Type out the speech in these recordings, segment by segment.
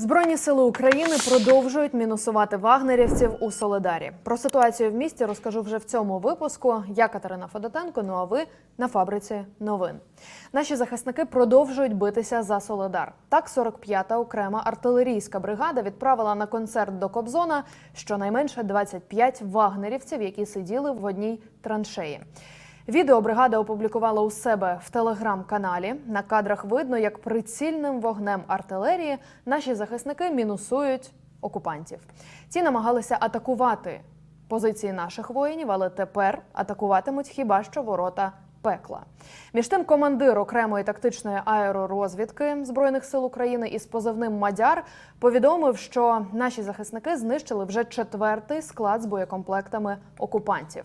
Збройні сили України продовжують мінусувати вагнерівців у Соледарі. Про ситуацію в місті розкажу вже в цьому випуску. Я Катерина Федотенко. Ну а ви на фабриці новин. Наші захисники продовжують битися за Соледар. Так, 45-та окрема артилерійська бригада відправила на концерт до Кобзона щонайменше 25 вагнерівців, які сиділи в одній траншеї. Відео бригада опублікувала у себе в телеграм-каналі. На кадрах видно, як прицільним вогнем артилерії наші захисники мінусують окупантів. Ті намагалися атакувати позиції наших воїнів, але тепер атакуватимуть хіба що ворота пекла. Між тим, командир окремої тактичної аеророзвідки збройних сил України із позивним Мадяр повідомив, що наші захисники знищили вже четвертий склад з боєкомплектами окупантів.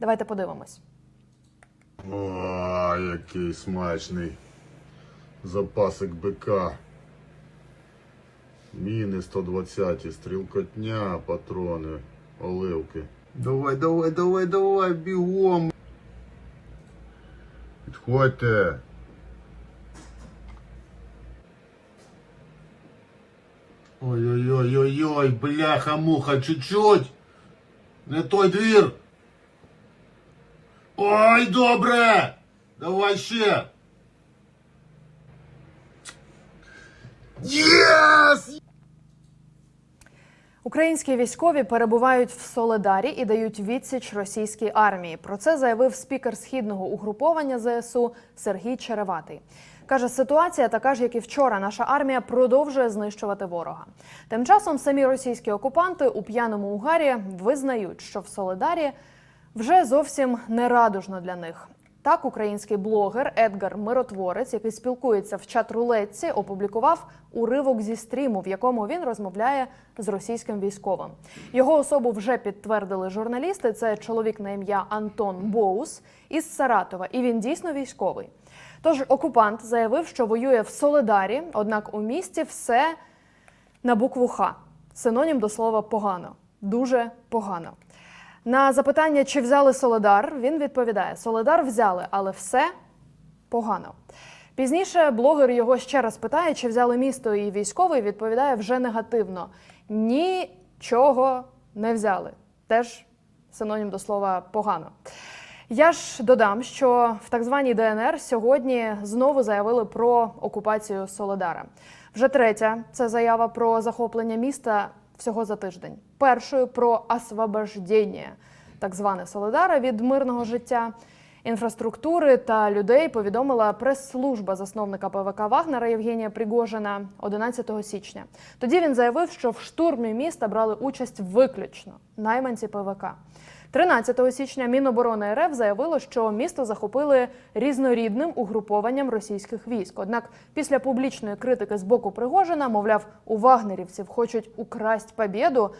Давайте подивимось. О, який смачний запасик БК. Міни 120, стрілкотня, патрони, оливки. Давай, давай, давай, давай, бігом. Підходьте. Ой-ой-ой-ой-ой, бляха-муха, чуть-чуть. Не той двір. Ой, добре! Давай ще! Єс! Українські військові перебувають в Соледарі і дають відсіч російській армії. Про це заявив спікер східного угруповання ЗСУ Сергій Череватий. Каже, ситуація така ж, як і вчора. Наша армія продовжує знищувати ворога. Тим часом самі російські окупанти у п'яному угарі визнають, що в Соледарі вже зовсім не радужно для них. Так, український блогер Едгар Миротворець, який спілкується в чат-рулетці, опублікував уривок зі стріму, в якому він розмовляє з російським військовим. Його особу вже підтвердили журналісти. Це чоловік на ім'я Антон Боус із Саратова, і він дійсно військовий. Тож окупант заявив, що воює в Соледарі, однак у місті все на букву Х. Синонім до слова погано, дуже погано. На запитання, чи взяли Соледар, він відповідає: Соледар взяли, але все погано. Пізніше блогер його ще раз питає, чи взяли місто, і військовий відповідає вже негативно: нічого не взяли. Теж синонім до слова погано. Я ж додам, що в так званій ДНР сьогодні знову заявили про окупацію Солодара. Вже третя це заява про захоплення міста всього за тиждень. Першою про освобождення так зване Солидара від мирного життя. Інфраструктури та людей повідомила прес-служба засновника ПВК Вагнера Євгенія Пригожина 11 січня. Тоді він заявив, що в штурмі міста брали участь виключно найманці ПВК. 13 січня Міноборони РФ заявило, що місто захопили різнорідним угрупованням російських військ. Однак після публічної критики з боку Пригожина, мовляв, у вагнерівців хочуть украсть побєду.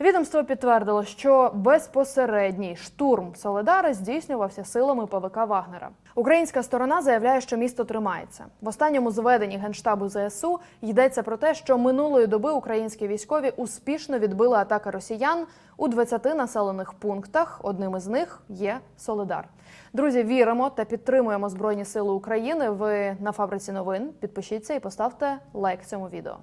Відомство підтвердило, що безпосередній штурм Соледари здійснювався силами ПВК Вагнера. Українська сторона заявляє, що місто тримається. В останньому зведенні генштабу ЗСУ йдеться про те, що минулої доби українські військові успішно відбили атаки росіян у 20 населених пунктах. Одним із них є Соледар. Друзі, віримо та підтримуємо Збройні Сили України. Ви на фабриці новин. Підпишіться і поставте лайк цьому відео.